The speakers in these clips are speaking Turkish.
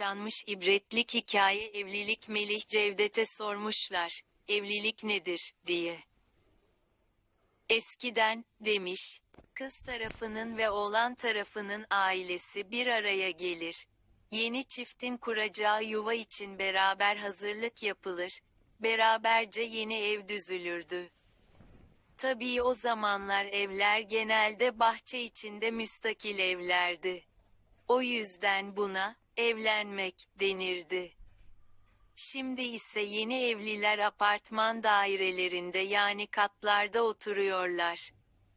yaşanmış ibretlik hikaye evlilik Melih Cevdet'e sormuşlar, evlilik nedir, diye. Eskiden, demiş, kız tarafının ve oğlan tarafının ailesi bir araya gelir. Yeni çiftin kuracağı yuva için beraber hazırlık yapılır, beraberce yeni ev düzülürdü. Tabii o zamanlar evler genelde bahçe içinde müstakil evlerdi. O yüzden buna, evlenmek, denirdi. Şimdi ise yeni evliler apartman dairelerinde yani katlarda oturuyorlar.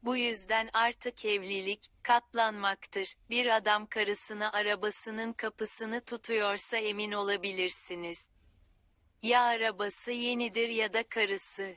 Bu yüzden artık evlilik, katlanmaktır. Bir adam karısına arabasının kapısını tutuyorsa emin olabilirsiniz. Ya arabası yenidir ya da karısı.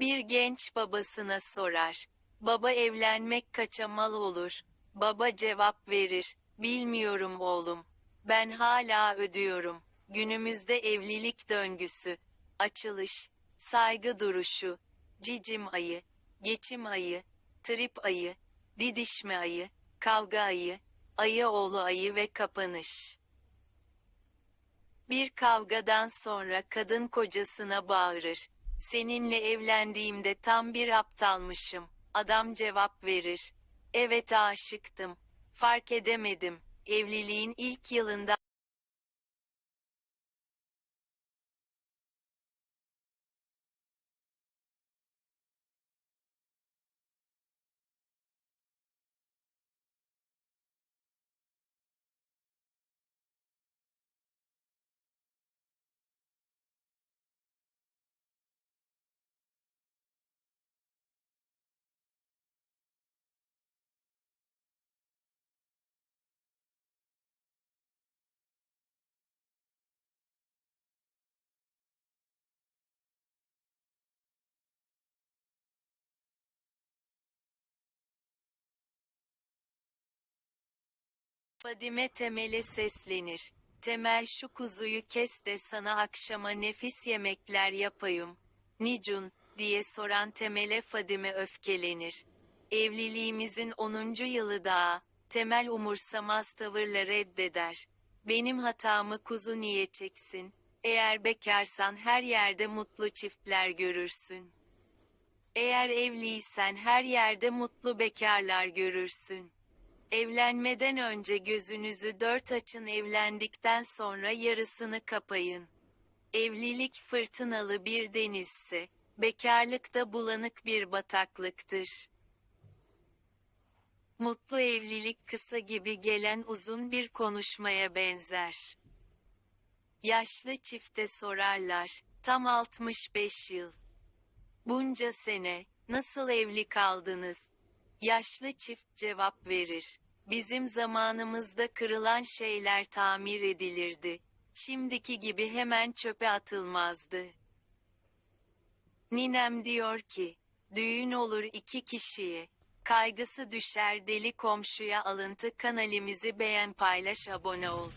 Bir genç babasına sorar. Baba evlenmek kaça mal olur? Baba cevap verir. Bilmiyorum oğlum. Ben hala ödüyorum. Günümüzde evlilik döngüsü, açılış, saygı duruşu, cicim ayı, geçim ayı, trip ayı, didişme ayı, kavga ayı, ayı oğlu ayı ve kapanış. Bir kavgadan sonra kadın kocasına bağırır. Seninle evlendiğimde tam bir aptalmışım. Adam cevap verir. Evet aşıktım. Fark edemedim. Evliliğin ilk yılında Fadime Temel'e seslenir. Temel şu kuzuyu kes de sana akşama nefis yemekler yapayım. Nicun, diye soran Temel'e Fadime öfkelenir. Evliliğimizin 10. yılı daha. Temel umursamaz tavırla reddeder. Benim hatamı kuzu niye çeksin? Eğer bekarsan her yerde mutlu çiftler görürsün. Eğer evliysen her yerde mutlu bekarlar görürsün. Evlenmeden önce gözünüzü dört açın evlendikten sonra yarısını kapayın. Evlilik fırtınalı bir denizse, bekarlık da bulanık bir bataklıktır. Mutlu evlilik kısa gibi gelen uzun bir konuşmaya benzer. Yaşlı çifte sorarlar, tam 65 yıl. Bunca sene, nasıl evli kaldınız? Yaşlı çift cevap verir. Bizim zamanımızda kırılan şeyler tamir edilirdi. Şimdiki gibi hemen çöpe atılmazdı. Ninem diyor ki, düğün olur iki kişiye, kaygısı düşer deli komşuya alıntı kanalimizi beğen paylaş abone ol.